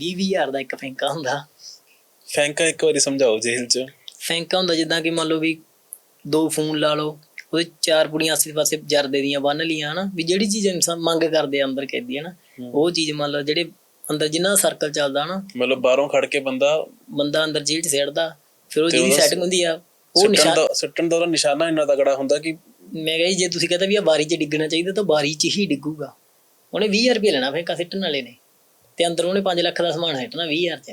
20000 ਦਾ ਇੱਕ ਫੈਂਕਾ ਹੁੰਦਾ। ਫੈਂਕਾ ਇੱਕ ਵਾਰੀ ਸਮਝਾਓ ਜੇਲ੍ਹ 'ਚ। ਫੈਂਕਾ ਹੁੰਦਾ ਜਿੱਦਾਂ ਕਿ ਮੰਨ ਲਓ ਵੀ ਦੋ ਫੋਨ ਲਾ ਲਓ ਉਹਦੇ ਚਾਰ ਕੁੜੀਆਂ ਆਸੇ ਪਾਸੇ ਜਰਦੇ ਦੀਆਂ ਬੰਨ ਲੀਆਂ ਹਨਾ ਵੀ ਜਿਹੜੀ ਚੀਜ਼ ਇਨਸਾਨ ਮੰਗ ਕਰਦੇ ਆ ਅੰਦਰ ਕੈਦੀ ਹਨਾ। ਉਹ ਚੀਜ਼ ਮੰਨ ਲਓ ਜਿਹੜੇ ਅੰਦਰ ਜਿੰਨਾ ਸਰਕਲ ਚੱਲਦਾ ਹਨਾ ਮਤਲਬ ਬਾਹਰੋਂ ਖੜ ਕੇ ਬੰਦਾ ਬੰਦਾ ਅੰਦਰ ਜੇਲ੍ਹ 'ਚ ਫਿਰ ਉਹ ਜਿਹਦੀ ਸੈਟਿੰਗ ਹੁੰਦੀ ਆ ਉਹ ਨਿਸ਼ਾਨ ਦਾ ਸੁੱਟਣ ਦਾ ਉਹਦਾ ਨਿਸ਼ਾਨਾ ਇੰਨਾ ਤਗੜਾ ਹੁੰਦਾ ਕਿ ਮੈਂ ਕਿਹਾ ਜੀ ਤੁਸੀਂ ਕਹਿੰਦਾ ਵੀ ਆ ਬਾਰੀ 'ਚ ਡਿੱਗਣਾ ਚਾਹੀਦਾ ਤਾਂ ਬਾਰੀ 'ਚ ਹੀ ਡਿੱਗੂਗਾ। ਉਹਨੇ 20000 ਰੁਪਏ ਲੈਣਾ ਫੈਂਕਾ ਸਿੱਟਣ ਵਾਲੇ ਨੇ। ਤੇ ਅੰਦਰ ਉਹਨੇ 5 ਲੱਖ ਦਾ ਸਮਾਨ ਸਿੱਟਣਾ 20000 'ਚ।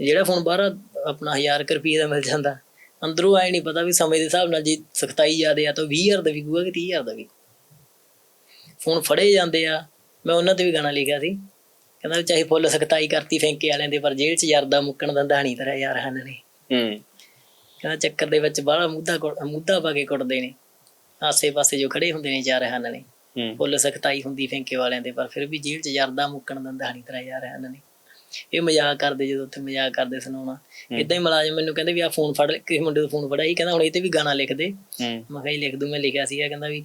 ਜਿਹੜਾ ਫੋਨ ਬਾਹਰ ਆਪਣਾ 1000 ਕੁ ਰੁਪਏ ਦਾ ਮਿਲ ਜਾਂਦਾ ਅੰਦਰੋਂ ਆਏ ਨਹੀਂ ਪਤਾ ਵੀ ਸਮੇਂ ਦੇ ਹਿਸਾਬ ਨਾਲ ਜੇ ਸਖਤਾਈ ਜ਼ਿਆਦੇ ਆ ਤਾਂ 20000 ਦਾ ਵਿਕੂਗਾ ਕਿ 30000 ਦਾ ਵਿਕੂ। ਫੋਨ ਫੜੇ ਜਾਂਦੇ ਆ ਮੈਂ ਉਹਨਾਂ ਤੇ ਵੀ ਗਾਣਾ ਲਿਖਿਆ ਸੀ। ਕਹਿੰਦਾ ਵੀ ਚਾਹੇ ਫੁੱਲ ਸਖਤਾਈ ਕਰਤੀ ਫੈਂਕੇ ਵਾਲਿਆਂ ਦੇ ਪਰ ਜੇਲ੍ਹ 'ਚ ਯਾਰਦਾ ਮੁੱਕਣ ਦਾ ਦਾਣੀ ਤੇਰਾ ਯਾਰ ਹਨ ਨੇ। ਹੂੰ। ਕਹਿੰਦਾ ਚੱਕਰ ਦੇ ਵਿੱਚ ਬਾਹਲਾ ਮੁੱਦਾ ਮੁੱਦਾ ਪਾ ਕੇ ਕੁੱਟਦੇ ਨੇ। ਆਸੇ ਪਾਸੇ ਜੋ ਖੜੇ ਹੁੰਦੇ ਨੇ ਚਾਰ ਹਨ ਨੇ। ਫੁੱਲ ਸਖਤਾਈ ਹੁੰਦੀ ਫੈਂਕੇ ਵਾਲਿਆਂ ਦੇ ਪਰ ਫਿਰ ਵੀ ਜੇਲ੍ਹ 'ਚ ਯਾਰਦਾ ਮੁੱਕਣ ਦਿੰਦਾ ਨਹੀਂ ਤੇਰਾ ਯਾਰ ਹਨ ਨੇ ਇਹ ਮਜ਼ਾਕ ਕਰਦੇ ਜਦੋਂ ਉੱਥੇ ਮਜ਼ਾਕ ਕਰਦੇ ਸੁਣਾਉਣਾ। ਇਦਾਂ ਹੀ ਮੁਲਾਜ਼ਮ ਮੈਨੂੰ ਕਹਿੰਦੇ ਵੀ ਆ ਫੋਨ ਫੜ ਕਿਸੇ ਮੁੰਡੇ ਦਾ ਫੋਨ ਫੜਿਆ ਸੀ ਕਹਿੰਦਾ ਹੁਣ ਇਹ ਤੇ ਵੀ ਗਾਣਾ ਲਿਖ ਦੇ। ਮੈਂ ਕਿਹਾ ਲਿਖ ਦੂੰ ਮੈਂ ਲਿਖਿਆ ਸੀਗਾ ਕਹਿੰਦਾ ਵੀ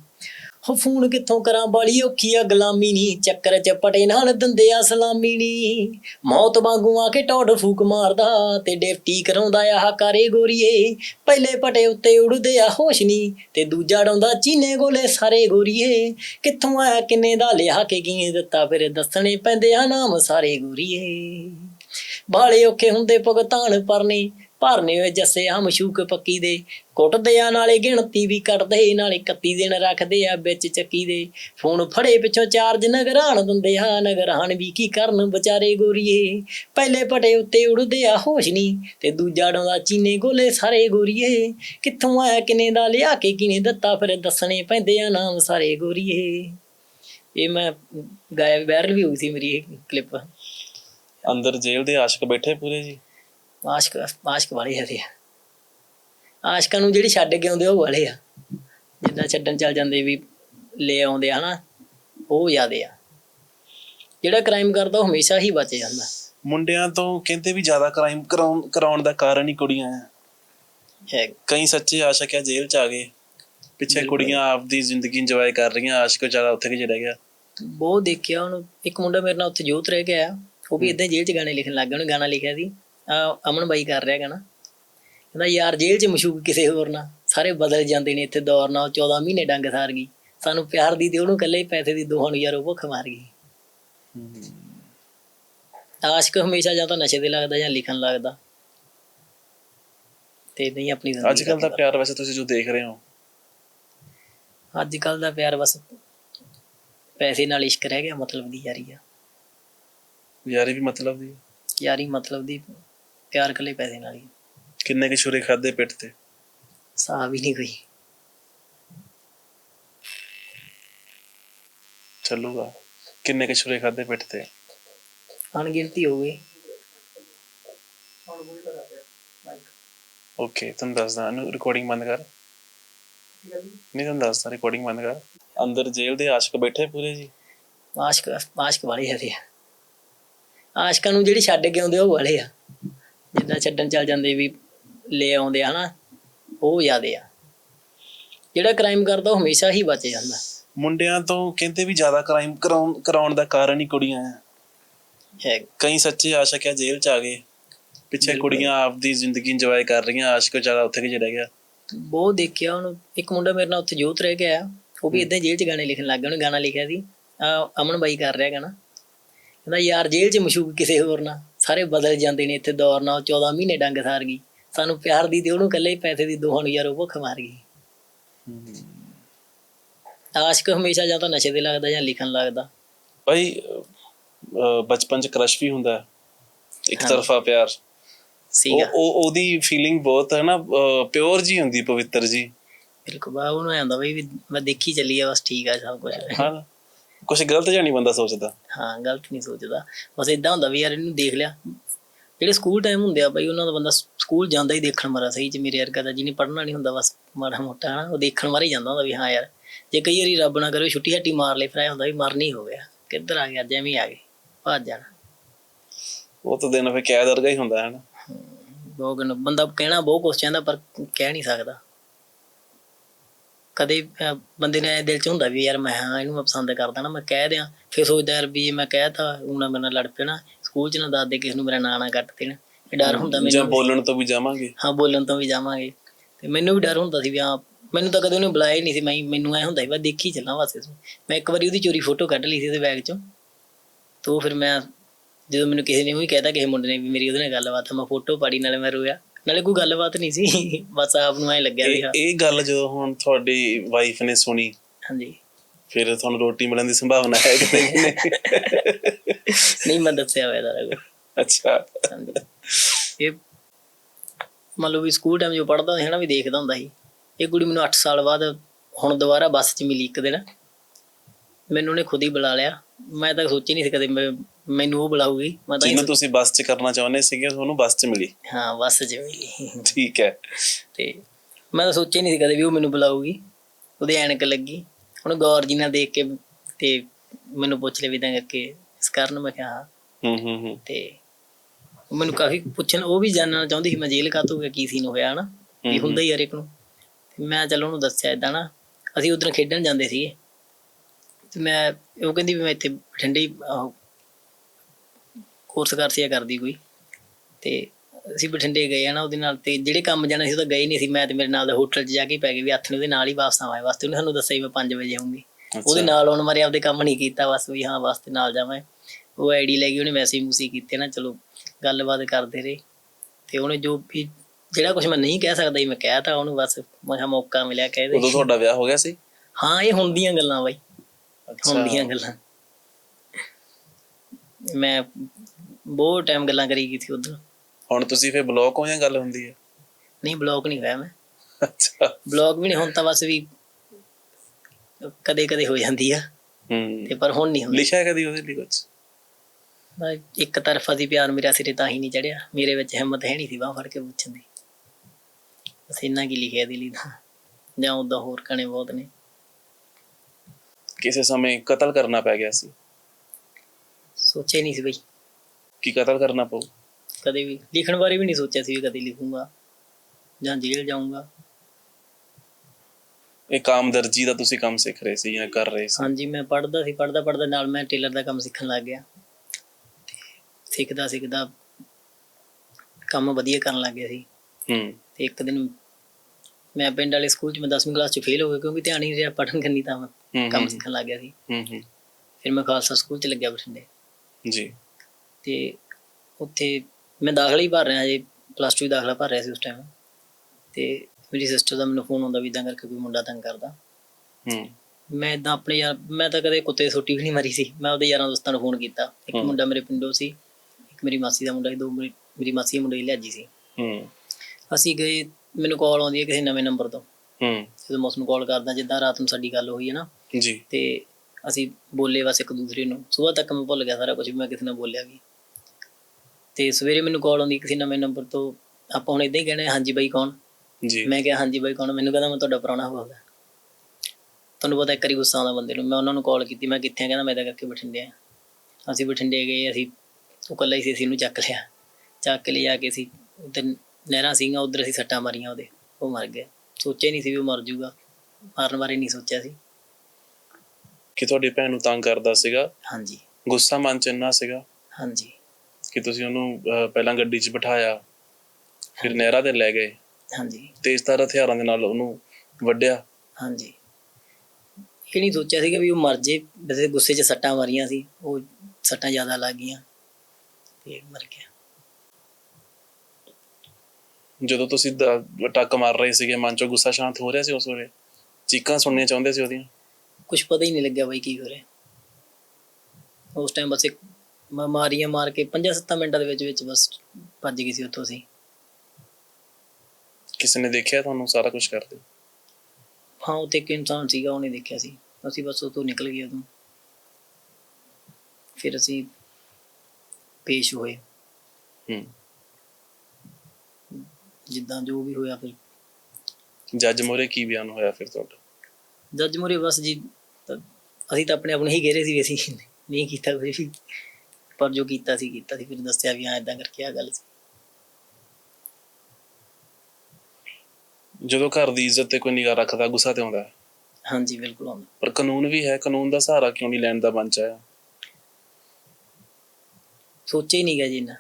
ਹੋ ਫੋਨ ਕਿੱਥੋਂ ਕਰਾਂ ਬਾਲੀ ਔਖੀ ਆ, ਗੁਲਾਮੀ ਨਹੀਂ ਚੱਕਰ ਚ ਪਟੇ ਨਾਲ ਦੰਦੇ ਆ ਸਲਾਮੀ ਨਹੀਂ ਮੌਤ ਵਾਂਗੂ ਆ ਕੇ ਟੋਡ ਫੂਕ ਮਾਰਦਾ ਤੇ ਡਿਫਟੀ ਕਰਾਉਂਦਾ ਆ ਕਾਰੇ ਗੋਰੀਏ। ਪਹਿਲੇ ਪਟੇ ਉੱਤੇ ਉੜਦੇ ਆ ਹੋਸ਼ ਨਹੀਂ ਤੇ ਦੂਜਾ ਡਾਉਂਦਾ ਚੀਨੇ ਗੋਲੇ ਸਾਰੇ ਗੋਰੀਏ। ਕਿੱਥੋਂ ਆਇਆ ਕਿੰਨੇ ਦਾ ਲਿਆ ਕੇ ਕਿਵੇਂ ਦਿੱਤਾ ਫਿਰ ਦੱਸਣੇ ਪੈਂਦੇ ਆ ਨਾਮ ਸਾਰੇ ਗੋਰੀਏ। ਬਾਲੇ ਔਖੇ ਹੁੰਦੇ ਭੁਗਤਾਨ ਪਰਨੇ ਭਰਨੇ ਹੋਏ ਜੱਸੇ ਆ ਮਸ਼ੂਕ ਪੱਕੀ ਦੇ। ਕੁੱਟਦੇ ਆ ਨਾਲੇ ਗਿਣਤੀ ਵੀ ਕੱਢਦੇ ਨਾਲੇ 31 ਦਿਨ ਰੱਖਦੇ ਆ ਵਿੱਚ ਚੱਕੀ ਦੇ। ਫੋਨ ਫੜੇ ਪਿੱਛੋਂ ਚਾਰਜ ਨਗਰਾਨ ਦਿੰਦੇ ਆ ਨਗਰਾਨ ਵੀ ਕੀ ਕਰਨ ਵਿਚਾਰੇ ਗੋਰੀਏ। ਪਹਿਲੇ ਪਟੇ ਉੱਤੇ ਉੜਦੇ ਆ ਹੋਸ਼ ਨਹੀਂ ਤੇ ਦੂਜਾ ਡੋਂਦਾ ਚੀਨੇ ਗੋਲੇ ਸਾਰੇ ਗੋਰੀਏ। ਕਿੱਥੋਂ ਆਇਆ, ਕਿਨੇ ਦਾ ਲਿਆ ਕੇ, ਕਿਨੇ ਦਿੱਤਾ, ਫਿਰ ਦੱਸਣੇ ਪੈਂਦੇ ਆ ਨਾਮ ਸਾਰੇ ਗੋਰੀਏ। ਇਹ ਮੈਂ ਗਾਇਬ ਵਾਇਰਲ ਵੀ ਹੋਈ ਸੀ ਮੇਰੀ ਇਹ ਕਲਿੱਪ ਅੰਦਰ ਜੇਲ੍ਹ ਦੇ ਆਸ਼ਕ ਬੈਠੇ ਪੂਰੇ ਜੀ। ਆਸ਼ਕ ਆਸ਼ਕ ਵਾਲੇ ਹੈਗੇ ਆ ਆਸ਼ਕਾਂ ਨੂੰ ਜਿਹੜੀ ਛੱਡ ਕੇ ਆਉਂਦੇ ਉਹ ਵਾਲੇ ਆ। ਜਿੱਦਾਂ ਛੱਡਣ ਚੱਲ ਜਾਂਦੇ ਵੀ ਲੈ ਆਉਂਦੇ ਆ ਹਨਾ ਉਹ ਜ਼ਿਆਦੇ ਆ। ਜਿਹੜਾ ਕ੍ਰਾਈਮ ਕਰਦਾ ਉਹ ਹਮੇਸ਼ਾ ਹੀ ਬਚ ਜਾਂਦਾ। ਮੁੰਡਿਆਂ ਤੋਂ ਕਹਿੰਦੇ ਵੀ ਜ਼ਿਆਦਾ ਕ੍ਰਾਈਮ ਕਰਾਉਣ ਦਾ ਕਾਰਨ ਹੀ ਕੁੜੀਆਂ ਆ। ਹੈ। ਕਈ ਸੱਚੇ ਆਸ਼ਕ ਆ ਜੇਲ੍ਹ 'ਚ ਆ ਗਏ। ਪਿੱਛੇ ਕੁੜੀਆਂ ਆਪਦੀ ਜ਼ਿੰਦਗੀ ਇੰਜੋਏ ਕਰ ਰਹੀਆਂ ਆਸ਼ਕ ਵਿਚਾਰਾ ਉੱਥੇ ਕਿ ਰਹਿ ਗਿਆ। ਬਹੁਤ ਦੇਖਿਆ ਉਹਨੂੰ। ਇੱਕ ਮੁੰਡਾ ਮੇਰੇ ਨਾਲ ਉੱਥੇ ਜੋਤ ਰਹਿ ਗਿਆ ਉਹ ਵੀ ਇਦਾਂ ਜੇਲ੍ਹ 'ਚ ਗਾਣੇ ਲਿਖਣ ਲੱਗ ਗਿਆ ਉਹਨੇ ਗਾਣਾ ਲਿਖਿਆ ਸੀ। ਆ ਅਮਨ ਬਾਈ ਕਰ ਰਿਹਾ ਗਾਣਾ ਕਹਿੰਦਾ ਯਾਰ ਜੇਲ੍ਹ 'ਚ ਮਸ਼ੂਕ ਕਿਸੇ ਹੋਰ ਨਾਲ। ਸਾਰੇ ਬਦਲ ਜਾਂਦੇ ਨੇ ਇੱਥੇ ਦੌਰ ਨਾਲ 14 ਮਹੀਨੇ ਡੰਗ ਸਾਰ ਗਈ। ਸਾਨੂੰ ਪਿਆਰ ਦੀ ਤੇ ਉਹਨੂੰ ਇਕੱਲੇ ਪੈਸੇ ਦੀ ਦੋਹਾਂ ਨੂੰ ਯਾਰ ਉਹ ਭੁੱਖ ਮਾਰ ਗਈ। ਆਸ਼ਕ ਹਮੇਸ਼ਾ ਜਾਂ ਤਾਂ ਨਸ਼ੇ ਤੇ ਲੱਗਦਾ ਜਾਂ ਲਿਖਣ ਲੱਗਦਾ। ਤੇ ਨਹੀਂ ਆਪਣੀ ਜ਼ਿੰਦਗੀ ਅੱਜ ਕੱਲ ਦਾ। ਪਿਆਰ ਵੈਸੇ ਤੁਸੀਂ ਜੋ ਦੇਖ ਰਹੇ ਹੋ। ਅੱਜ ਕੱਲ ਦਾ ਪਿਆਰ ਬਸ ਪੈਸੇ ਨਾਲ ਇਸ਼ਕ ਰਹਿ ਗਿਆ ਮਤਲਬ ਦੀ ਯਾਰੀ ਆ। ਯਾਰੀ ਵੀ ਮਤਲਬ ਦੀ ਯਾਰੀ ਮਤਲਬ ਦੀ। ਪਿਆਰ ਇਕੱਲੇ ਪੈਸੇ ਨਾਲ ਹੀ। ਕਿੰਨੇ ਕਿ ਛੁਰੇ ਖਾਦੇ ਪਿੱਠ ਤੇ? ਸਾਹ ਵੀ ਨਹੀਂ ਕੋਈ। ਚੱਲੂਗਾ। ਕਿੰਨੇ ਕਿ ਛੁਰੇ ਖਾਦੇ ਪਿੱਠ ਤੇ? ਅਣਗਿਣਤੀ ਹੋ ਗਈ। ਓਕੇ ਤੁਹਾਨੂੰ ਦੱਸਦਾ ਇਹਨੂੰ ਰਿਕਾਰਡਿੰਗ ਬੰਦ ਕਰ। ਨਹੀਂ ਤੁਹਾਨੂੰ ਦੱਸਦਾ ਰਿਕਾਰਡਿੰਗ ਬੰਦ ਕਰ। ਅੰਦਰ ਜੇਲ੍ਹ ਦੇ ਆਸ਼ਕ ਬੈਠੇ ਪੂਰੇ ਜੀ। ਆਸ਼ਕ ਆਸ਼ਕ ਵਾਲੇ ਹੈਗੇ ਆ ਆਸ਼ਕਾਂ ਨੂੰ ਜਿਹੜੀ ਛੱਡ ਕੇ ਆਉਂਦੇ ਉਹ ਵਾਲੇ ਆ। ਜਿੱਦਾਂ ਛੱਡਣ ਚੱਲ ਜਾਂਦੇ ਵੀ ਲੈ ਆਉਂਦੇ ਆ ਹਨਾ ਉਹ ਜ਼ਿਆਦੇ ਆ। ਜਿਹੜਾ ਕ੍ਰਾਈਮ ਕਰਦਾ ਉਹ ਹਮੇਸ਼ਾ ਹੀ ਬਚ ਜਾਂਦਾ। ਮੁੰਡਿਆਂ ਤੋਂ ਕਹਿੰਦੇ ਵੀ ਜ਼ਿਆਦਾ ਕ੍ਰਾਈਮ ਕਰਾਉਣ ਦਾ ਕਾਰਨ ਹੀ ਕੁੜੀਆਂ ਆ। ਹੈ। ਕਈ ਸੱਚੇ ਆਸ਼ਕ ਆ ਜੇਲ੍ਹ 'ਚ ਆ ਗਏ। ਪਿੱਛੇ ਕੁੜੀਆਂ ਆਪਦੀ ਜ਼ਿੰਦਗੀ ਇੰਜੋਏ ਕਰ ਰਹੀਆਂ ਆਸ਼ਕ ਵਿਚਾਰਾ ਉੱਥੇ ਕਿ ਰਹਿ ਗਿਆ। ਬਹੁਤ ਦੇਖਿਆ ਉਹਨੂੰ। ਇੱਕ ਮੁੰਡਾ ਮੇਰੇ ਨਾਲ ਉੱਥੇ ਜੋਤ ਰਹਿ ਗਿਆ ਉਹ ਵੀ ਇਦਾਂ ਜੇਲ੍ਹ 'ਚ ਗਾਣੇ ਲਿਖਣ ਲੱਗ ਗਿਆ ਉਹਨੇ ਗਾਣਾ ਲਿਖਿਆ ਸੀ। ਅਮਨ ਬਾਈ ਕਰ ਰਿਹਾ ਗਾਣਾ ਕਹਿੰਦਾ ਯਾਰ ਜੇਲ੍ਹ 'ਚ ਮਸ਼ੂਕ ਕਿਸੇ ਹੋਰ ਨਾਲ। ਸਾਰੇ ਬਦਲ ਜਾਂਦੇ ਨੇ ਇੱਥੇ ਦੌਰ ਨਾਲ 14 ਮਹੀਨੇ ਡੰਗ ਸਾਰ ਗਈ। ਸਾਨੂੰ ਪਿਆਰ ਦੀ ਤੇ ਉਹਨੂੰ ਇਕੱਲੇ ਪੈਸੇ ਦੀ ਦੋਹਾਂ ਨੂੰ ਯਾਰ ਉਹ ਭੁੱਖ ਮਾਰ ਗਈ। ਆਸ਼ਕ ਹਮੇਸ਼ਾ ਜਾਂ ਤਾਂ ਨਸ਼ੇ ਤੇ ਲੱਗਦਾ ਜਾਂ ਲਿਖਣ ਲੱਗਦਾ। ਭਾਈ ਅਹ, ਬਚਪਨ 'ਚ ਕ੍ਰਸ਼ ਵੀ ਹੁੰਦਾ ਹੈ। ਇੱਕ। ਤਰਫਾ ਪਿਆਰ। ਉਹ ਸੀਗਾ। ਉਹ ਉਹਦੀ ਫੀਲਿੰਗ ਬਹੁਤ ਹੈ ਨਾ ਪਿਓਰ ਜੀ ਹੁੰਦੀ ਪਵਿੱਤਰ ਜੀ ਬਿਲਕੁਲ ਬਾ ਉਹਨੂੰ ਐਂ ਹੁੰਦਾ ਬਈ ਵੀ ਮੈਂ ਦੇਖੀ ਚੱਲੀ ਆ ਬਸ ਠੀਕ ਆ ਸਭ ਕੁਝ ਹਾਂ। ਕੁਝ ਗਲਤ ਜਿਹਾ ਨਹੀਂ ਬੰਦਾ ਸੋਚਦਾ। ਹਾਂ ਗਲਤ ਨਹੀਂ ਸੋਚਦਾ। ਬਸ ਇਦਾਂ ਹੁੰਦਾ ਵੀ ਯਾਰ ਇਹਨੂੰ ਦੇਖ ਲਿਆ। ਜਿਹੜੇ ਸਕੂਲ ਟਾਈਮ ਹੁੰਦੇ ਆ ਬਈ ਉਹਨਾਂ ਦਾ ਬੰਦਾ ਸਕੂਲ ਜਾਂਦਾ ਹੀ ਦੇਖਣ ਮਾਰਾ ਸਹੀ ਚ ਮੇਰੇ ਵਰਗਾ ਦਾ ਜਿਹਨੇ ਪੜ੍ਹਨਾ ਨਹੀਂ ਹੁੰਦਾ ਬਸ ਮਾੜਾ ਮੋਟਾ ਹਨਾ ਉਹ ਦੇਖਣ ਮਾਰਾ ਜਾਂਦਾ ਹੁੰਦਾ ਵੀ ਹਾਂ ਯਾਰ ਜੇ ਕਈ ਵਾਰੀ ਰੱਬ ਨਾ ਕਰੇ ਛੁੱਟੀ ਹੱਟੀ ਮਾਰ ਲੇ ਫਿਰ ਐਂ ਹੁੰਦਾ ਵੀ ਮਰਨੀ ਹੀ ਹੋ ਗਿਆ। ਕਿੱਧਰ ਆ ਗਿਆ ਜਿਵੇਂ ਆ ਗਏ ਭੱਜ ਜਾਣਾ। ਉਹ ਤਾਂ ਦਿਨ ਫੇ ਕੈਦ ਵਰਗਾ ਹੀ ਹੁੰਦਾ ਹੈ ਨਾ ਬਹੁਤ ਬੰਦਾ ਕਹਿਣਾ ਬਹੁਤ ਕੁਛ ਚਾਹੁੰਦਾ ਪਰ ਕਹਿ ਨਹੀਂ ਸਕਦਾ। ਕਦੇ ਬੰਦੇ ਨੇ ਦਿਲ 'ਚ ਹੁੰਦਾ ਵੀ ਯਾਰ ਮੈਂ ਹਾਂ ਇਹਨੂੰ ਮੈਂ ਪਸੰਦ ਕਰਦਾ ਨਾ ਮੈਂ ਕਹਿ ਦਿਆਂ। ਫਿਰ ਸੋਚਦਾ ਯਾਰ ਵੀ ਜੇ ਮੈਂ ਕਹਿਤਾ ਉਹਨਾਂ ਮੇਰੇ ਨਾਲ ਲੜ ਪੈਣਾ ਸਕੂਲ 'ਚ ਨਾ ਦੱਸ ਦੇ ਕਿਸੇ ਨੂੰ ਮੇਰਾ ਨਾਂ ਨਾ ਕੱਟ ਦੇਣ। ਇਹ ਡਰ ਹੁੰਦਾ ਜਾਂ ਮੈਨੂੰ। ਬੋਲਣ ਤੋਂ ਵੀ ਜਾਵਾਂਗੇ। ਹਾਂ ਬੋਲਣ ਤੋਂ ਵੀ ਜਾਵਾਂਗੇ। ਤੇ ਮੈਨੂੰ ਵੀ ਡਰ ਹੁੰਦਾ ਸੀ ਵੀ ਹਾਂ ਮੈਨੂੰ ਤਾਂ ਕਦੇ ਉਹਨੇ ਬੁਲਾਇਆ ਹੀ ਨਹੀਂ ਸੀ ਮੈਂ ਮੈਨੂੰ ਐ ਹੁੰਦਾ ਸੀ ਬਸ ਦੇਖੀ ਚੱਲਾਂ ਬਸ ਮੈਂ ਇੱਕ ਵਾਰੀ ਉਹਦੀ ਚੋਰੀ ਫੋਟੋ ਕੱਢ ਲਈ ਸੀ ਉਹਦੇ ਬੈਗ 'ਚੋਂ। ਤੋ ਫਿਰ ਮੈਂ ਜਦੋਂ ਮੈਨੂੰ ਕਿਸੇ ਨੇ ਉਹ ਵੀ ਕਹਿਤਾ ਕਿਸੇ ਮੁੰਡੇ ਨੇ ਵੀ ਮੇਰੀ ਉਹਦੇ ਨਾਲ ਗੱਲਬਾਤ ਆ ਮੈਂ ਫੋਟੋ ਪਾੜੀ ਨਾਲੇ ਮੈਂ ਰੋਇਆ। ਨਾਲੇ ਕੋਈ ਗੱਲਬਾਤ ਨਹੀਂ ਸੀ। ਬਸ ਆਪ ਨੂੰ ਐ ਲੱਗਿਆ ਵੀ ਇਹ ਹਾਂ। ਇਹ ਗੱਲ ਜਦੋਂ ਹੁਣ ਤੁਹਾਡੀ ਵਾਈਫ ਨੇ ਸੁਣੀ ਹਾਂਜੀ। ਫਿਰ ਤੁਹਾਨੂੰ ਰੋਟੀ ਮਿਲਣ ਦੀ ਸੰਭਾਵਨਾ ਹੈ ਕਿ ਨਹੀਂ? ਨਹੀਂ ਮੈਂ ਦੱਸਿਆ ਹੋਇਆ ਸਾਰਾ ਕੁਛ। ਅੱਛਾ। ਹਾਂਜੀ। ਇਹ ਮੰਨ ਲਓ ਵੀ ਸਕੂਲ ਟਾਈਮ ਜੋ ਪੜ੍ਹਦਾ ਸੀ ਨਾ ਵੀ ਦੇਖਦਾ ਹੁੰਦਾ ਸੀ। ਇਹ ਕੁੜੀ ਮੈਨੂੰ 8 ਸਾਲ ਬਾਅਦ ਹੁਣ ਦੁਬਾਰਾ ਬੱਸ 'ਚ ਮਿਲੀ ਇੱਕ ਦਿਨ। ਮੈਨੂੰ ਉਹਨੇ ਖੁਦ ਹੀ ਬੁਲਾ ਲਿਆ। ਮੈਂ ਤਾਂ ਸੋਚੀ ਨਹੀਂ ਸੀ ਕਦੇ ਮੈਂ- ਮੈਨੂੰ ਉਹ ਬੁਲਾਊਗੀ। ਮੈਂ ਤਾਂ ਹੀ ਜਿਹਨੂੰ ਤੁਸੀਂ ਬੱਸ 'ਚ ਕਰਨਾ ਚਾਹੁੰਦੇ ਸੀਗੇ ਤੁਹਾਨੂੰ ਬੱਸ 'ਚ ਮਿਲੀ। ਹਾਂ ਬੱਸ 'ਚ ਮਿਲੀ। ਠੀਕ ਹੈ। ਤੇ ਮੈਂ ਤਾਂ ਸੋਚਿਆ ਨਹੀਂ ਸੀ ਕਦੇ ਵੀ ਉਹ ਮੈਨੂੰ ਬੁਲਾਊਗੀ। ਉਹਦੇ ਐਨਕ ਲੱਗੀ। ਹੁਣ ਗੌਰ ਜੀ ਨਾਲ ਦੇਖ ਕੇ ਤੇ ਮੈਨੂੰ ਪੁੱਛ ਲਿਆ ਵੀ ਤਾਂ ਕਰਕੇ। ਇਸ ਕਾਰਨ ਮੈਂ ਕਿਹਾ ਹਾਂ। ਹੂੰ ਹੂੰ ਹੂੰ। ਤੇ ਉਹ ਮੈਨੂੰ ਕਾਫੀ ਪੁੱਛਣ ਉਹ ਵੀ ਜਾਣਨਾ ਚਾਹੁੰਦੀ ਸੀ ਮੈਂ ਜੇਲ੍ਹ ਕਾਤੋਂ ਗਿਆ ਕੀ ਸੀਨ ਹੋਇਆ ਹਨਾ? ਵੀ ਹਮ, ਹੁੰਦਾ ਹੀ ਯਾਰ ਇੱਕ ਨੂੰ। ਤੇ ਮੈਂ ਚਲੋ ਉਹਨੂੰ ਦੱਸਿਆ ਇਦਾਂ ਨਾ। ਅਸੀਂ ਉਧਰ ਖੇਡਣ ਜਾਂਦੇ ਸੀਗੇ। ਤੇ ਮੈਂ ਉਹ ਕਹਿੰਦੀ ਵੀ ਮੈਂ ਇੱਥੇ ਬਠਿੰਡੇ ਹੀ ਕੋਰਸ ਕਰ ਸਿਆ ਕਰਦੀ ਕੋਈ। ਤੇ ਅਸੀਂ ਬਠਿੰਡੇ ਗਏ ਆ ਨਾ ਉਹਦੇ ਨਾਲ ਤੇ ਜਿਹੜੇ ਕੰਮ ਜਾਣਾ ਸੀ ਉਹ ਤਾਂ ਗਏ ਨਹੀਂ ਸੀ। ਮੈਂ ਤੇ ਮੇਰੇ ਨਾਲ ਦਾ ਹੋਟਲ 'ਚ ਜਾ ਕੇ ਪੈ ਗਏ ਵੀ ਹੱਥ ਨੂੰ ਉਹਦੇ ਨਾਲ ਹੀ ਵਾਪਸ ਆਵਾਂ ਵਾਸਤੇ ਉਹਨੇ ਸਾਨੂੰ ਦੱਸਿਆ ਵੀ ਮੈਂ 5 ਵਜੇ ਆਉਂਗੀ ਉਹਦੇ ਨਾਲ ਆਉਣ ਮਾਰੇ ਆਪਦੇ ਕੰਮ ਨਹੀਂ ਕੀਤਾ ਬਸ ਵੀ ਹਾਂ ਵਾਸਤੇ ਨਾਲ ਜਾਵਾਂ। ਉਹ ਆਈਡੀ ਲੈ ਗਈ ਉਹਨੇ ਮੈਸੇਜ ਮੂਸੀ ਕੀਤੇ ਨਾ ਚਲੋ ਗੱਲਬਾਤ ਕਰਦੇ ਰਹੇ। ਤੇ ਉਹਨੇ ਜੋ ਵੀ ਜਿਹੜਾ ਕੁਝ ਮੈਂ ਨਹੀਂ ਕਹਿ ਸਕਦਾ ਸੀ ਮੈਂ ਕਹਿ ਤਾ ਉਹਨੂੰ ਬਸ ਮੈਂ ਮੌਕਾ ਮਿਲਿਆ ਕਹਿ ਦੇ। ਉਦੋਂ ਤੁਹਾਡਾ ਵਿਆਹ ਹੋ ਗਿਆ ਸੀ? ਹਾਂ ਇਹ ਹੁੰਦੀਆਂ ਗੱਲਾਂ ਬਾਈ। ਹੁੰਦੀਆਂ ਗੱਲਾਂ। ਮੈਂ ਬਹੁਤ ਟਾਈਮ ਗੱਲਾਂ ਕਰੀ ਗਈ ਸੀ ਉਧਰ। ਹੁਣ ਤੁਸੀਂ ਫਿਰ ਬਲੌਕ ਹੋ ਜਾਂ ਗੱਲ ਹੁੰਦੀ ਹੈ? ਨਹੀਂ ਬਲੌਕ ਨਹੀਂ ਹੋਇਆ ਮੈਂ। ਅੱਛਾ। ਬਲੌਕ ਵੀ ਨਹੀਂ ਹੁਣ ਤਾਂ ਬਸ ਵੀ ਕਦੇ ਕਦੇ ਹੋ ਜਾਂਦੀ ਆ। ਹੂੰ। ਤੇ ਪਰ ਹੁਣ ਨਹੀਂ ਹੁੰਦੀ ਲਿਖਿਆ ਕਦੀ ਉਹਦੇ ਲਈ ਕੁਝ ਬਸ ਇੱਕ ਤਰਫਾ ਸੀ ਪਿਆਰ ਮੇਰਾ ਸਿਰੇ ਤਾਂ ਹੀ ਨਹੀਂ ਚੜਿਆ। ਮੇਰੇ ਵਿੱਚ ਹਿੰਮਤ ਹੈ ਨਹੀਂ ਸੀ ਬਾਹ ਫੜ ਕੇ ਪੁੱਛਣ ਦੀ। ਬਸ ਇੰਨਾ ਕੀ ਲਿਖਿਆ ਦਿਲ ਦਾ ਜਾਂ ਉਦਾਂ ਹੋਰ ਕਣੇ ਬਹੁਤ ਨੇ। ਕਿਸੇ ਸਮੇਂ ਕਤਲ ਕਰਨਾ ਪੈ ਗਿਆ ਸੀ? ਸੋਚਿਆ ਨਹੀਂ ਸੀ ਬਈ। ਕੀ ਕਤਲ ਕਰਨਾ ਪਊ? ਕਦੇ ਵੀ। ਲਿਖਣ ਬਾਰੇ ਵੀ ਨਹੀਂ ਸੋਚਿਆ ਸੀ ਵੀ ਕਦੇ ਲਿਖੂੰਗਾ ਜਾਂ ਜੇਲ੍ਹ ਜਾਊਂਗਾ। ਇਹ ਕਾਮਦਰਜੀ ਦਾ ਤੁਸੀਂ ਕੰਮ ਸਿੱਖ ਰਹੇ ਸੀ ਜਾਂ ਕਰ ਰਹੇ ਸੀ? ਹਾਂਜੀ ਮੈਂ ਪੜ੍ਹਦਾ ਸੀ ਪੜ੍ਹਦਾ ਪੜ੍ਹਦਾ ਨਾਲ ਮੈਂ ਟੇਲਰ ਦਾ ਕੰਮ ਸਿੱਖਣ ਲੱਗ ਗਿਆ। ਸਿੱਖਦਾ ਸਿੱਖਦਾ ਕੰਮ ਵਧੀਆ ਕਰਨ ਲੱਗ ਗਿਆ ਸੀ। ਹੂੰ। ਤੇ ਇੱਕ ਦਿਨ ਮੈਂ ਪਿੰਡ ਵਾਲੇ ਸਕੂਲ 'ਚ ਮੈਂ 10ਵੀਂ ਕਲਾਸ 'ਚ ਫੇਲ ਹੋ ਗਿਆ ਕਿਉਂਕਿ ਧਿਆਨ ਹੀ ਨਹੀਂ ਰਿਹਾ ਪੜ੍ਹਨ ਕਰਨੀ ਤਾਂ ਮੈਂ। ਕੰਮ ਹੂੰ, ਸਿੱਖਣ ਲੱਗ ਗਿਆ ਸੀ। ਹੂੰ ਹੂੰ। ਫਿਰ ਮੈਂ ਖਾਲਸਾ ਸਕੂਲ 'ਚ ਲੱਗਿਆ ਬਠਿੰਡੇ। ਜੀ। ਤੇ ਉੱਥੇ ਮੈਂ ਦਾਖਲਾ ਹੀ ਭਰ ਰਿਹਾ ਜੇ ਪਲੱਸ 2 ਦਾਖਲਾ ਭਰ ਰਿਹਾ ਸੀ ਉਸ ਟਾਈਮ ਤੇ ਮੇਰੀ ਸਿਸਟਰ ਦਾ ਮੈਨੂੰ ਫੋਨ ਆਉਂਦਾ ਵੀ ਇਦਾਂ ਕਰਕੇ ਕੋਈ ਮੁੰਡਾ ਤੰਗ ਕਰਦਾ। ਹੂੰ। ਮੈਂ ਇਦਾਂ ਆਪਣੇ ਯਾਰ ਮੈਂ ਤਾਂ ਕਦੇ ਕੁੱਤੇ ਸੋਟੀ ਵੀ ਨਹੀਂ ਮਾਰੀ ਸੀ। ਮੈਂ ਉਹਦੇ ਯਾਰਾਂ ਦੋਸਤਾਂ ਨੂੰ ਫੋਨ ਕੀਤਾ। ਇੱਕ। ਮੁੰਡਾ ਮੇਰੇ ਪਿੰਡੋਂ ਸੀ ਇੱਕ ਮੇਰੀ ਮਾਸੀ ਦਾ ਮੁੰਡਾ ਸੀ ਦੋ ਮੇਰੀ ਮੇਰੀ ਮਾਸੀ ਦੇ ਮੁੰਡੇ ਦੀ ਲਿਆਜੀ ਸੀ। ਹੂੰ। ਅਸੀਂ ਗਏ ਮੈਨੂੰ ਕਾਲ ਆਉਂਦੀ ਹੈ ਕਿਸੇ ਨਵੇਂ ਨੰਬਰ ਤੋਂ। ਹੂੰ। ਜਦੋਂ ਮੈਂ ਉਸ ਨੂੰ ਕਾਲ ਕਰਦਾ ਜਿੱਦਾਂ ਰਾਤ ਨੂੰ ਸਾਡੀ ਗੱਲ ਹੋਈ ਹੈ ਨਾ ਜੀ। ਤੇ ਅਸੀਂ ਬੋਲੇ ਬਸ ਇੱਕ ਦੂਸਰੇ ਨੂੰ। ਸਵੇਰ ਤੱਕ ਮੈਂ ਭੁੱਲ ਗਿਆ ਸਾਰਾ ਕੁਝ ਮੈਂ ਕਿਸੇ ਨਾਲ ਬੋਲਿਆ ਵੀ। ਤੇ ਸਵੇਰੇ ਮੈਨੂੰ ਕਾਲ ਆਉਂਦੀ ਕਿਸੇ ਨਵੇਂ ਨੰਬਰ ਤੋਂ ਆਪਾਂ ਹੁਣ ਇਦਾਂ ਹੀ ਕਹਿਣਾ ਹਾਂਜੀ ਬਾਈ ਕੌਣ? ਜੀ। ਮੈਂ ਕਿਹਾ ਹਾਂਜੀ ਬਾਈ ਕੌਣ? ਮੈਨੂੰ ਕਹਿੰਦਾ ਮੈਂ ਤੁਹਾਡਾ ਪੁਰਾਣਾ ਬੋਲਦਾ ਤੁਹਾਨੂੰ ਪਤਾ ਇੱਕ ਵਾਰੀ ਗੁੱਸਾ ਆਉਂਦਾ ਬੰਦੇ ਨੂੰ। ਮੈਂ ਉਹਨਾਂ ਨੂੰ ਕਾਲ ਕੀਤੀ ਮੈਂ ਕਿੱਥੇ ਆ ਕਹਿੰਦਾ ਮੈਂ ਤਾਂ ਕਰਕੇ ਬਠਿੰਡੇ ਆ। ਅਸੀਂ ਬਠਿੰਡੇ ਗਏ ਅਸੀਂ ਉਹ ਇਕੱਲਾ ਹੀ ਸੀ ਅਸੀਂ ਉਹਨੂੰ ਚੱਕ ਲਿਆ। ਚੱਕ ਕੇ ਲਿਆ ਕੇ ਅਸੀਂ ਉੱਧਰ ਨਹਿਰਾਂ ਸੀਗੀਆਂ ਉਧਰ ਅਸੀਂ ਸੱਟਾਂ ਮਾਰੀਆਂ ਉਹਦੇ। ਉਹ ਮਰ ਗਿਆ। ਸੋਚਿਆ ਨਹੀਂ ਸੀ ਵੀ ਉਹ ਮਰ ਜਾਊਗਾ। ਮਾਰਨ ਬਾਰੇ ਨਹੀਂ ਸੋਚਿਆ ਸੀ। ਕਿ ਤੁਹਾਡੀ ਭੈਣ ਨੂੰ ਤੰਗ ਕਰਦਾ ਸੀਗਾ? ਹਾਂਜੀ। ਗੁੱਸਾ ਮਨ ਚ ਇੰਨਾ ਸੀਗਾ? ਹਾਂਜੀ। ਕਿ ਤੁਸੀਂ ਉਹਨੂੰ ਪਹਿਲਾਂ ਗੱਡੀ 'ਚ ਬਿਠਾਇਆ ਫਿਰ ਨਹਿਰਾ ਤੇ ਲੈ ਗਏ। ਹਾਂਜੀ। ਤੇਜ਼ਧਾਰ ਹਥਿਆਰਾਂ ਦੇ ਨਾਲ ਉਹਨੂੰ ਵੱਢਿਆ। ਹਾਂਜੀ। ਇਹ ਨਹੀਂ ਸੋਚਿਆ ਸੀਗਾ ਵੀ ਉਹ ਮਰ ਜੇ ਵੈਸੇ ਗੁੱਸੇ 'ਚ ਸੱਟਾਂ ਮਾਰੀਆਂ ਸੀ ਉਹ ਸੱਟਾਂ ਜ਼ਿਆਦਾ ਲੱਗ ਗਈਆਂ ਤੇ ਮਰ ਗਿਆ। ਜਦੋਂ ਤੁਸੀਂ ਟੱਕ ਮਾਰ ਰਹੇ ਸੀਗੇ ਮਨ ਚੋਂ ਗੁੱਸਾ ਸ਼ਾਂਤ ਹੋ ਰਿਹਾ ਸੀ ਉਸ ਵੇਲੇ? ਚੀਕਾਂ ਸੁਣਨੀਆਂ ਚਾਹੁੰਦੇ ਸੀ ਉਹਦੀਆਂ? ਕੁਝ ਪਤਾ ਹੀ ਨਹੀਂ ਲੱਗਿਆ ਬਾਈ ਕੀ ਹੋ ਰਿਹਾ। ਉਸ ਟਾਈਮ ਬਸ ਇੱਕ ਮਾਰੀਆਂ ਮਾਰ ਕੇ 5-7 ਮਿੰਟਾਂ ਦੇ ਵਿੱਚ ਵਿੱਚ ਬਸ ਭੱਜ ਗਈ ਸੀ ਉੱਥੋਂ ਸੀ ਕਿਸੇ ਨੇ ਦੇਖਿਆ ਤੁਹਾਨੂੰ ਸਾਰਾ ਕੁਝ ਕਰਦੇ ਹਾਂ ਉੱਥੇ ਇੱਕ ਇਨਸਾਨ ਸੀਗਾ ਉਹਨੇ ਦੇਖਿਆ ਸੀ। ਅਸੀਂ ਬਸ ਉਹ ਤੋਂ ਨਿਕਲ ਗਏ ਉਦੋਂ। ਫਿਰ ਅਸੀਂ ਪੇਸ਼ ਹੋਏ। ਹੂੰ। ਜਿੱਦਾਂ ਜੋ ਵੀ ਹੋਇਆ ਫਿਰ। ਜੱਜ ਮੋਰੇ ਕੀ ਬਿਆਨ ਹੋਇਆ ਫਿਰ ਤੁਹਾਡਾ? ਜੱਜ ਮੁਰੇ ਬਸ ਜੀ ਤਾਂ ਅਸੀਂ ਤਾਂ ਆਪਣੇ ਆਪ ਨੂੰ ਹੀ ਘੇਰੇ ਸੀ ਵੀ ਅਸੀਂ ਨਹੀਂ ਕੀਤਾ ਕੁਝ ਵੀ। ਪਰ ਜੋ ਕੀਤਾ ਸੀ ਕੀਤਾ ਸੀ। ਫਿਰ ਦੱਸਿਆ ਵੀ ਹਾਂ ਇਦਾਂ ਕਰਕੇ ਆ ਗੱਲ ਸੀ। ਜਦੋਂ ਘਰ ਦੀ ਇੱਜ਼ਤ ਤੇ ਕੋਈ ਨਿਗਾਹ ਰੱਖਦਾ ਗੁੱਸਾ ਤੇ ਆਉਂਦਾ ਹੈ। ਹਾਂਜੀ ਬਿਲਕੁਲ ਆਉਂਦਾ। ਪਰ ਕਾਨੂੰਨ ਵੀ ਹੈ। ਕਾਨੂੰਨ ਦਾ ਸਹਾਰਾ ਕਿਉਂ ਨਹੀਂ ਲੈਣ ਦਾ ਮਨ ਚ ਆਇਆ? ਸੋਚਿਆ ਹੀ ਨਹੀਂ ਗਿਆ ਜੀ ਉਹ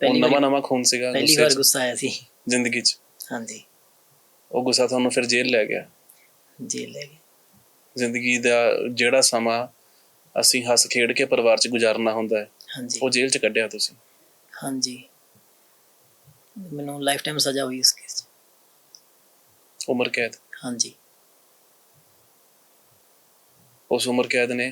ਪਹਿਲੀ ਨਵਾਂ ਵਾਰ ਨਵਾਂ ਖੂਨ ਸੀਗਾ ਪਹਿਲੀ ਵਾਰ ਗੁੱਸਾ ਆਇਆ ਸੀ। ਜ਼ਿੰਦਗੀ 'ਚ। ਹਾਂਜੀ। ਉਹ ਗੁੱਸਾ ਤੁਹਾਨੂੰ ਫਿਰ ਜੇਲ੍ਹ ਲੈ ਗਿਆ? ਜੇਲ੍ਹ ਲੈ ਗਏ ਜ਼ਿੰਦਗੀ ਦਾ ਜਿਹੜਾ ਸਮਾਂ ਅਸੀਂ ਹੱਸ ਖੇਡ ਕੇ ਪਰਿਵਾਰ 'ਚ ਗੁਜ਼ਾਰਨਾ ਹੁੰਦਾ ਹੈ ਹਾਂਜੀ। ਉਹ ਜੇਲ੍ਹ 'ਚ ਕੱਢਿਆ ਤੁਸੀਂ? ਹਾਂਜੀ। ਮੈਨੂੰ ਲਾਈਫ ਟਾਈਮ ਸਜ਼ਾ ਹੋਈ ਇਸ ਕੇਸ 'ਚ। ਉਮਰ ਕੈਦ? ਹਾਂਜੀ। ਉਸ ਉਮਰ ਕੈਦ ਨੇ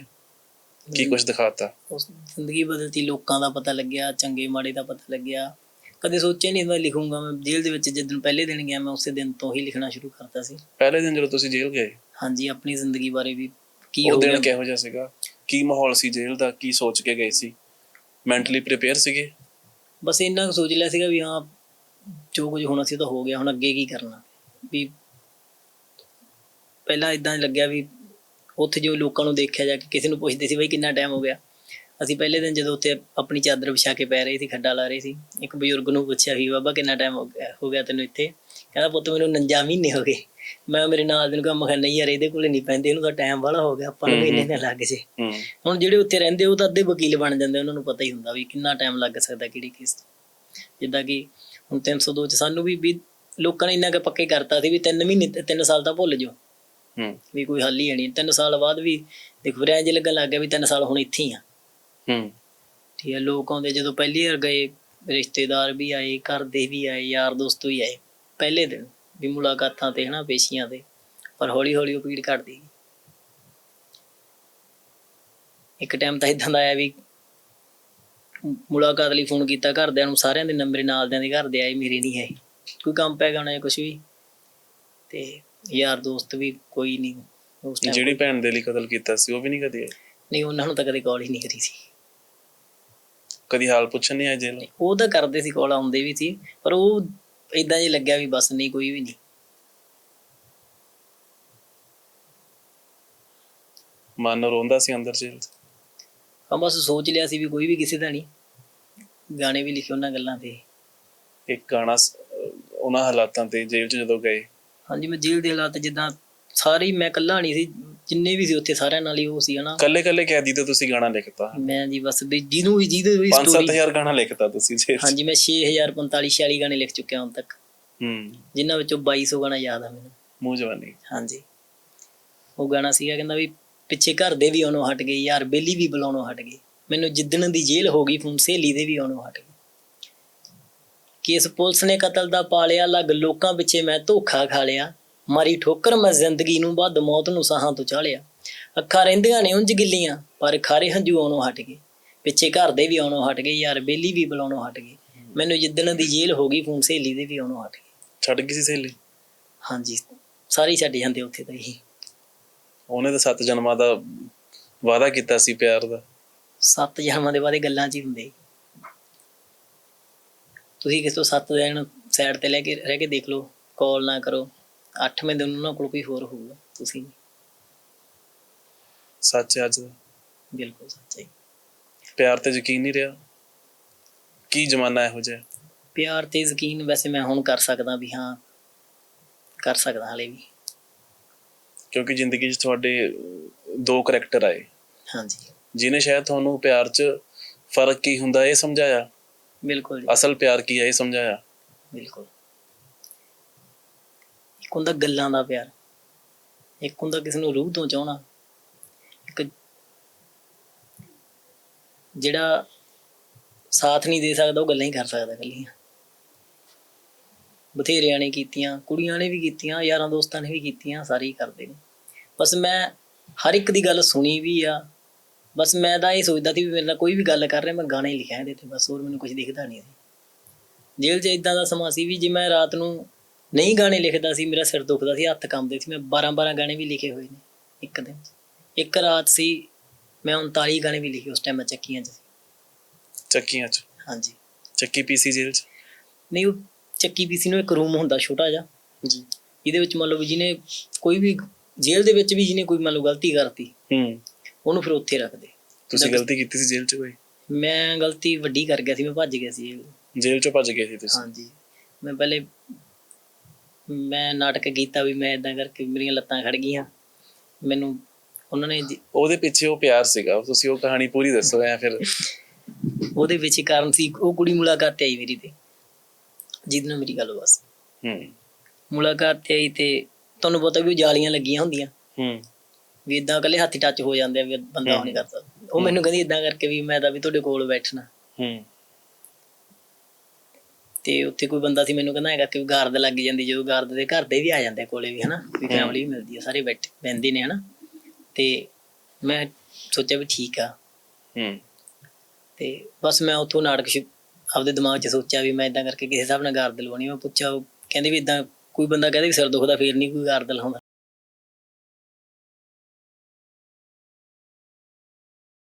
ਕੀ ਕੁਝ ਦਿਖਾਤਾ? ਉਸ ਜ਼ਿੰਦਗੀ ਬਦਲਤੀ ਲੋਕਾਂ ਦਾ ਪਤਾ ਲੱਗਿਆ ਚੰਗੇ ਮਾੜੇ ਦਾ ਪਤਾ ਲੱਗਿਆ ਕਦੇ ਸੋਚਿਆ ਨਹੀਂ ਮੈਂ ਲਿਖੂੰਗਾ ਮੈਂ। ਜੇਲ੍ਹ ਦੇ ਵਿੱਚ ਜਿੱਦਣ ਪਹਿਲੇ ਦਿਨ ਗਿਆ ਮੈਂ ਉਸੇ ਦਿਨ ਤੋਂ ਹੀ ਲਿਖਣਾ ਸ਼ੁਰੂ ਕਰਤਾ ਸੀ। ਪਹਿਲੇ ਦਿਨ ਜਦੋਂ ਤੁਸੀਂ ਜੇਲ੍ਹ ਗਏ? ਹਾਂਜੀ ਆਪਣੀ ਜ਼ਿੰਦਗੀ ਬਾਰੇ ਵੀ ਕੀ ਉਹ ਦਿਨ ਗਿਆ। ਕਿਹੋ ਜਿਹਾ ਸੀਗਾ? ਕੀ ਮਾਹੌਲ ਸੀ ਜੇਲ੍ਹ ਦਾ? ਕੀ ਸੋਚ ਕੇ ਗਏ ਸੀ? ਮੈਂਟਲੀ ਪ੍ਰਿਪੇਅਰ ਸੀਗੇ? ਬਸ ਇੰਨਾ ਕੁ ਸੋਚ ਲਿਆ ਸੀਗਾ ਵੀ ਹਾਂ ਜੋ ਕੁਝ ਹੋਣਾ ਸੀ ਉਹ ਤਾਂ ਹੋ ਗਿਆ ਹੁਣ ਅੱਗੇ ਕੀ ਕਰਨਾ? ਵੀ ਪਹਿਲਾਂ ਇਦਾਂ ਲੱਗਿਆ ਵੀ ਉੱਥੇ ਜੋ ਲੋਕਾਂ ਨੂੰ ਦੇਖਿਆ ਜਾ ਕੇ ਕਿਸੇ ਨੂੰ ਪੁੱਛਦੇ ਸੀ ਬਈ ਕਿੰਨਾ ਟਾਈਮ ਹੋ ਗਿਆ? ਅਸੀਂ ਪਹਿਲੇ ਦਿਨ ਜਦੋਂ ਉੱਥੇ ਆਪਣੀ ਚਾਦਰ ਵਿਛਾ ਕੇ ਪੈ ਰਹੇ ਸੀ ਖੱਡਾ ਲਾ ਰਹੇ ਸੀ ਇੱਕ ਬਜ਼ੁਰਗ ਨੂੰ ਪੁੱਛਿਆ ਵੀ ਬਾਬਾ ਕਿੰਨਾ ਟਾਈਮ ਹੋ ਗਿਆ ਤੈਨੂੰ ਇੱਥੇ? ਕਹਿੰਦਾ ਪੁੱਤ ਮੈਨੂੰ 49 ਮਹੀਨੇ ਹੋ ਗਏ। ਮੈਂ ਮੇਰੇ ਨਾਲ ਦੇ ਨੂੰ ਕਿਹਾ ਮੈਂ ਕਿਹਾ ਨਹੀਂ ਯਾਰ ਇਹਦੇ ਕੋਲੇ ਨਹੀਂ ਪੈਂਦੇ ਇਹਨੂੰ ਤਾਂ ਟਾਈਮ ਵਾਲਾ ਹੋ ਗਿਆ ਆਪਾਂ ਨੂੰ ਇੰਨੇ ਦਿਨ ਲੱਗ ਜੇ। ਹੁਣ ਜਿਹੜੇ ਉੱਥੇ ਰਹਿੰਦੇ ਉਹ ਤਾਂ ਅੱਧੇ ਵਕੀਲ ਬਣ ਜਾਂਦੇ ਉਹਨਾਂ ਨੂੰ ਪਤਾ ਹੀ ਹੁੰਦਾ ਵੀ ਕਿੰਨਾ ਟਾਈਮ ਲੱਗ ਸਕਦਾ ਕਿਹੜੀ ਕੇਸ ਜਿੱਦਾਂ ਕਿ ਹੁਣ 302 ਚ ਸਾਨੂੰ ਵੀ ਲੋਕਾਂ ਨੇ ਇੰਨਾ ਕੁ ਪੱਕੇ ਕਰਤਾ ਸੀ ਵੀ 3 ਮਹੀਨੇ 3 ਸਾਲ ਤਾਂ ਭੁੱਲ ਜਾਓ। ਹੂੰ। ਵੀ ਕੋਈ ਹੱਲ ਹੀ ਨਹੀਂ। 3 ਸਾਲ ਬਾਅਦ ਵੀ ਦੇਖੋ ਫਿਰ ਇੰਜ ਲੱਗਣ ਲੱਗ ਗਿਆ ਵੀ 3 ਸਾਲ ਹੁਣ ਇੱਥੇ ਹੀ ਆ। ਹੂੰ। ਠੀਕ ਹੈ ਲੋਕ ਆਉਂਦੇ ਜਦੋਂ ਪਹਿਲੀ ਵਾਰ ਗਏ ਰਿਸ਼ਤੇਦਾਰ ਵੀ ਆਏ ਘਰ ਦੇ ਵੀ ਆਏ ਯਾਰ ਦੋਸਤ ਵੀ ਆਏ ਪਹਿਲੇ ਦਿਨ ਵੀ ਮੁਲਾਕਾਤਾਂ ਤੇ ਹਨਾ ਪੇਸ਼ੀਆਂ ਤੇ ਪਰ ਹੌਲੀ ਹੌਲੀ ਉਹ ਭੀੜ ਘਟਦੀ ਇੱਕ ਟਾਈਮ ਤਾਂ ਇਦਾਂ ਦਾ ਆਇਆ ਵੀ ਮੁਲਾਕਾਤ ਲਈ ਫੋਨ ਕੀਤਾ ਘਰਦਿਆਂ ਨੂੰ ਸਾਰਿਆਂ ਦੇ ਨੰਬਰ ਨਾਲਦਿਆਂ ਦੇ ਘਰ ਦੇ ਆਏ ਮੇਰੇ ਨਹੀਂ ਆਏ ਕੋਈ ਕੰਮ ਪੈ ਗਿਆ ਹੋਣਾ ਜਾਂ ਕੁਝ ਵੀ ਤੇ ਯਾਰ ਦੋਸਤ ਵੀ ਕੋਈ ਨਹੀਂ ਉਸ ਜਿਹੜੀ ਭੈਣ ਦੇ ਲਈ ਕਤਲ ਕੀਤਾ ਸੀ ਉਹ ਵੀ ਨਹੀਂ ਕਦੀ? ਨਹੀਂ ਉਹਨਾਂ ਨੂੰ ਤਾਂ ਕਦੇ ਕਾਲ ਹੀ ਨਹੀਂ ਕਰੀ ਸੀ। ਕਦੀ ਹਾਲ ਪੁੱਛਣ ਨਹੀਂ ਆਏ ਜੇਲ੍ਹ? ਉਹ ਤਾਂ ਕਰਦੇ ਸੀ ਕਾਲ ਆਉਂਦੇ ਵੀ ਸੀ ਪਰ ਉਹ ਇਦਾਂ ਜੇ ਲੱਗਿਆ ਵੀ ਬਸ ਨਹੀਂ ਕੋਈ ਵੀ ਨਹੀਂ। ਮਨ ਰੋਂਦਾ ਸੀ ਅੰਦਰ ਜੇਲ੍ਹ 'ਚ? ਬਸ ਸੋਚ ਲਿਆ ਸੀ ਵੀ ਕੋਈ ਵੀ ਕਿਸੇ ਦਾ ਨਹੀਂ। ਗਾਣੇ ਵੀ ਲਿਖੇ ਉਹਨਾਂ ਗੱਲਾਂ ਤੇ। ਇੱਕ ਗਾਣਾ ਸ- ਉਹਨਾਂ ਹਾਲਾਤਾਂ ਤੇ ਜੇਲ੍ਹ 'ਚ ਜਦੋਂ ਗਏ। ਹਾਂਜੀ ਮੈਂ ਜੇਲ੍ਹ ਦੇ ਹਾਲਾਤ ਜਿੱਦਾਂ ਸਾਰੇ ਮੈਂ ਇਕੱਲਾ ਨਹੀਂ ਸੀ ਜਿੰਨੇ ਵੀ ਸੀ ਉੱਥੇ ਸਾਰਿਆਂ ਨਾਲ ਹੀ ਉਹ ਸੀ ਹਨਾ। ਕੱਲੇ ਕੱਲੇ ਕੈਦੀ ਤੇ ਤੁਸੀਂ ਗਾਣਾ ਲਿਖਤਾ? ਮੈਂ ਜੀ ਬਸ ਵੀ ਜਿਹਨੂੰ ਵੀ ਜਿਹਦੇ ਵੀ ਸਟੋਰੀ 5-7000 ਗਾਣਾ ਲਿਖਤਾ ਤੁਸੀਂ 'ਚ ਹਾਂਜੀ ਮੈਂ 6045 46 ਗਾਣੇ ਲਿਖ ਚੁੱਕਿਆ ਹੁਣ ਤੱਕ। ਹੂੰ। ਜਿਨ੍ਹਾਂ ਵਿੱਚੋਂ 2200 ਗਾਣਾ ਯਾਦ ਆ ਮੈਨੂੰ। ਮੂੰਹ ਜਵਾਨੀ। ਹਾਂਜੀ। ਉਹ ਗਾਣਾ ਸੀਗਾ ਕਹਿੰਦਾ ਵੀ ਪਿੱਛੇ ਘਰ ਦੇ ਵੀ ਆਉਣੋਂ ਹਟ ਗਏ ਯਾਰ ਬੇਲੀ ਵੀ ਬੁਲਾਉਣੋਂ ਹਟ ਗਏ ਮੈਨੂੰ ਜਿੱਦਣ ਦੀ ਜੇਲ੍ਹ ਹੋ ਗਈ ਫੋਨ ਸਹੇਲੀ ਦੇ ਵੀ ਆਉਣੋਂ ਹਟ ਗਏ। ਕੇਸ ਪੁਲਿਸ ਨੇ ਕਤਲ ਦਾ ਪਾਲਿਆ ਲੱਗ ਲੋਕਾਂ ਪਿੱਛੇ ਮੈਂ ਧੋਖਾ ਖਾ ਲਿਆ। ਮਾਰੀ ਠੋਕਰ ਮੈਂ ਜ਼ਿੰਦਗੀ ਨੂੰ ਵੱਧ ਮੌਤ ਨੂੰ ਸਾਹਾਂ ਤੋਂ ਚਾਲਿਆ ਅੱਖਾਂ ਰਹਿੰਦੀਆਂ ਨੇ ਉਂਝ ਗਿੱਲੀਆਂ ਪਰ ਖਾਰੇ ਹੰਝੂ ਆਉਣੋਂ ਹਟ ਗਏ। ਪਿੱਛੇ ਘਰ ਦੇ ਵੀ ਆਉਣੋਂ ਹਟ ਗਏ ਯਾਰ ਬੇਲੀ ਵੀ ਬੁਲਾਉਣੋਂ ਹਟ ਗਏ ਮੈਨੂੰ ਜਿੱਦਣ ਦੀ ਜੇਲ੍ਹ ਹੋ ਗਈ ਫੋਨ ਸਹੇਲੀ ਦੇ ਵੀ ਆਉਣੋਂ ਹਟ ਗਏ। ਛੱਡ ਗਈ ਸੀ ਸਹੇਲੀ? ਹਾਂਜੀ ਸਾਰੇ ਛੱਡ ਜਾਂਦੇ ਉੱਥੇ ਤਾਂ ਹੀ ਉਹਨੇ ਤਾਂ ਸੱਤ ਜਨਮਾਂ ਦਾ ਵਾਅਦਾ ਕੀਤਾ ਸੀ ਪਿਆਰ ਦਾ। ਸੱਤ ਜਨਮਾਂ ਦੇ ਇਹ ਗੱਲਾਂ 'ਚ ਹੀ ਹੁੰਦੇ ਤੁਸੀਂ ਕਿਸੇ ਤੋਂ ਸੱਤ ਦਿਨ ਸਾਈਡ ਤੇ ਲੈ ਕੇ ਰਹਿ ਕੇ ਦੇਖ ਲਓ ਕਾਲ ਨਾ ਕਰੋ। ਅੱਠਵੇਂ ਦਿਨ ਉਹਨਾਂ ਕੋਲ ਕੋਈ ਹੋਰ ਹੋਊਗਾ ਤੁਸੀਂ ਨਹੀਂ। ਸੱਚ ਹੈ ਅੱਜ? ਦਾ ਬਿਲਕੁਲ ਸੱਚਾਈ ਪਿਆਰ ਤੇ ਯਕੀਨ ਨਹੀਂ ਰਿਹਾ? ਕੀ ਜ਼ਮਾਨਾ ਇਹੋ ਜਿਹਾ? ਪਿਆਰ ਤੇ ਯਕੀਨ ਵੈਸੇ ਮੈਂ ਹੁਣ ਕਰ ਸਕਦਾ ਵੀ ਹਾਂ ਕਰ ਸਕਦਾ ਹਲੇ ਵੀ। ਕਿਉਂਕਿ ਜ਼ਿੰਦਗੀ 'ਚ ਤੁਹਾਡੇ ਦੋ ਕਰੈਕਟਰ ਆਏ। ਹਾਂਜੀ। ਜਿਨੇ ਸ਼ਾਇਦ ਤੁਹਾਨੂੰ ਪਿਆਰ 'ਚ ਫ਼ਰਕ ਕੀ ਹੁੰਦਾ ਇਹ ਸਮਝਾਇਆ? ਬਿਲਕੁਲ ਜੀ। ਅਸਲ ਪਿਆਰ ਕੀ ਹੈ ਇਹ ਸਮਝਾਇਆ? ਬਿਲਕੁਲ। ਹੁੰਦਾ ਗੱਲਾਂ ਦਾ ਪਿਆਰ। ਇੱਕ ਹੁੰਦਾ ਕਿਸੇ ਨੂੰ ਰੂਹ ਤੋਂ ਚਾਹਣਾ। ਇੱਕ ਜਿਹੜਾ ਸਾਥ ਨਹੀਂ ਦੇ ਸਕਦਾ, ਉਹ ਗੱਲਾਂ ਹੀ ਕਰ ਸਕਦਾ ਇਕੱਲੀਆਂ। ਬਥੇਰਿਆਂ ਨੇ ਕੀਤੀਆਂ, ਕੁੜੀਆਂ ਨੇ ਵੀ ਕੀਤੀਆਂ, ਯਾਰਾਂ ਦੋਸਤਾਂ ਨੇ ਵੀ ਕੀਤੀਆਂ, ਸਾਰੇ ਹੀ ਕਰਦੇ ਨੇ। ਬਸ ਮੈਂ ਹਰ ਇੱਕ ਦੀ ਗੱਲ ਸੁਣੀ ਵੀ ਆ। ਬਸ ਮੈਂ ਤਾਂ ਇਹ ਸੋਚਦਾ ਸੀ ਵੀ ਮੇਰੇ ਨਾਲ ਕੋਈ ਵੀ ਗੱਲ ਕਰ ਰਿਹਾ, ਮੈਂ ਗਾਣਾ ਹੀ ਲਿਖਿਆ ਇਹਦੇ ਤੇ, ਬਸ ਹੋਰ ਮੈਨੂੰ ਕੁਝ ਦਿਖਦਾ ਨਹੀਂ ਸੀ। ਜੇਲ੍ਹ 'ਚ ਇਦਾਂ ਦਾ ਸਮਾਂ ਸੀ ਵੀ ਜੇ ਮੈਂ ਰਾਤ ਨੂੰ ਨਹੀਂ ਗਾਣੇ ਲਿਖਦਾ ਸੀ ਮੇਰਾ ਸਿਰ ਦੁਖਦਾ ਸੀ ਹੱਥ ਕੰਬਦੇ ਸੀ ਮੈਂ 12-12 ਗਾਣੇ ਵੀ ਲਿਖੇ ਹੋਏ ਨੇ ਇੱਕ ਦਿਨ। ਇੱਕ ਰਾਤ ਸੀ ਮੈਂ 39 ਗਾਣੇ ਵੀ ਲਿਖੇ ਉਸ ਟਾਈਮ ਮੈਂ ਚੱਕੀਆਂ 'ਚ ਚੱਕੀਆਂ 'ਚ? ਹਾਂਜੀ। ਚੱਕੀ ਪੀਸੀ ਜੇਲ੍ਹ 'ਚ? ਨਹੀਂ ਉਹ ਚੱਕੀ ਪੀਸੀ ਨੂੰ ਇੱਕ ਰੂਮ ਹੁੰਦਾ ਛੋਟਾ ਜਿਹਾ। ਜੀ। ਇਹਦੇ ਵਿੱਚ ਮੰਨ ਲਓ ਵੀ ਜਿਹਨੇ ਕੋਈ ਵੀ ਜੇਲ੍ਹ ਦੇ ਵਿੱਚ ਵੀ ਜਿਹਨੇ ਕੋਈ ਮੰਨ ਲਓ ਗਲਤੀ ਕਰਤੀ ਹੂੰ। ਉਹਨੂੰ ਫਿਰ ਉੱਥੇ ਰੱਖਦੇ। ਤੁਸੀਂ ਗਲਤੀ ਕੀਤੀ ਸੀ ਜੇਲ੍ਹ 'ਚ ਕੋਈ? ਮੈਂ ਗਲਤੀ ਵੱਡੀ ਕਰ ਗਿਆ ਸੀ ਮੈਂ ਭੱਜ ਗਿਆ ਸੀ। ਜੇਲ੍ਹ 'ਚੋਂ ਭੱਜ ਗਏ ਸੀ ਤੁਸੀਂ? ਹਾਂਜੀ। ਮੈਂ ਪਹਿਲੇ ਮੈਂ ਨਾਟਕ ਕੀਤਾ ਵੀ ਮੈਂ ਇਦਾਂ ਕਰਕੇ ਮੇਰੀਆਂ ਲੱਤਾਂ ਖੜ ਗਈਆਂ। ਮੈਨੂੰ ਉਹਨਾਂ ਨੇ ਜੀ- ਉਹਦੇ ਪਿੱਛੇ ਉਹ ਪਿਆਰ ਸੀਗਾ। ਤੁਸੀਂ ਉਹ ਕਹਾਣੀ ਪੂਰੀ ਦੱਸੋ ਜਾਂ ਫਿਰ ਉਹਦੇ ਵਿੱਚ ਹੀ ਕਾਰਨ ਸੀ ਉਹ ਕੁੜੀ ਮੁਲਾਕਾਤ ਤੇ ਆਈ ਮੇਰੀ ਤੇ ਜਿਹਦੇ ਨਾਲ ਮੇਰੀ ਗੱਲ ਹੋਈ ਸੀ ਹੂੰ। ਮੁਲਾਕਾਤ ਤੇ ਆਈ ਤੇ ਤੁਹਾਨੂੰ ਪਤਾ ਵੀ ਉਹ ਜਾਲੀਆਂ ਲੱਗੀਆਂ ਹੁੰਦੀਆਂ। ਹੂੰ। ਵੀ ਇਦਾਂ ਕੱਲੇ ਹੱਥੀ ਟੱਚ ਹੋ ਜਾਂਦੇ ਆ ਵੀ ਬੰਦਾ ਉਹ ਨਹੀਂ ਕਰਦਾ। ਉਹ ਮੈਨੂੰ ਕਹਿੰਦੀ ਇਦਾਂ ਕਰਕੇ ਵੀ ਮੈਂ ਤਾਂ ਵੀ ਤੁਹਾਡੇ ਕੋਲ ਬੈਠਣਾ। ਹੂੰ। ਤੇ ਉੱਥੇ ਕੋਈ ਬੰਦਾ ਸੀ ਮੈਨੂੰ ਕਹਿੰਦਾ ਹੈਗਾ ਕਿ ਗਾਰਦ ਲੱਗ ਜਾਂਦੀ ਜਦੋਂ ਗਾਰਦ ਦੇ ਘਰ ਦੇ ਵੀ ਆ ਜਾਂਦੇ ਕੋਲੇ ਵੀ ਹਨਾ? ਵੀ ਫੈਮਿਲੀ ਵੀ ਮਿਲਦੀ ਆ ਸਾਰੇ ਬੈਠੇ ਬਹਿੰਦੇ ਨੇ ਹਨਾ? ਤੇ ਮੈਂ ਸੋਚਿਆ ਵੀ ਠੀਕ ਆ। ਹੂੰ ਤੇ ਬਸ ਮੈਂ ਉੱਥੋਂ ਨਾਟਕ ਆਪਦੇ ਦਿਮਾਗ 'ਚ ਸੋਚਿਆ ਵੀ ਮੈਂ ਇਦਾਂ ਕਰਕੇ ਕਿਸੇ ਹਿਸਾਬ ਨਾਲ ਗਾਰਦ ਲਵਾਉਣੀ ਮੈਂ ਪੁੱਛਿਆ ਕਹਿੰਦੇ ਵੀ ਇਦਾਂ ਕੋਈ ਬੰਦਾ ਕਹਿੰਦੇ ਵੀ ਸਿਰ ਦੁਖਦਾ ਫੇਰ ਨਹੀਂ ਕੋਈ ਗਾਰਦ ਲਾਉਂਦਾ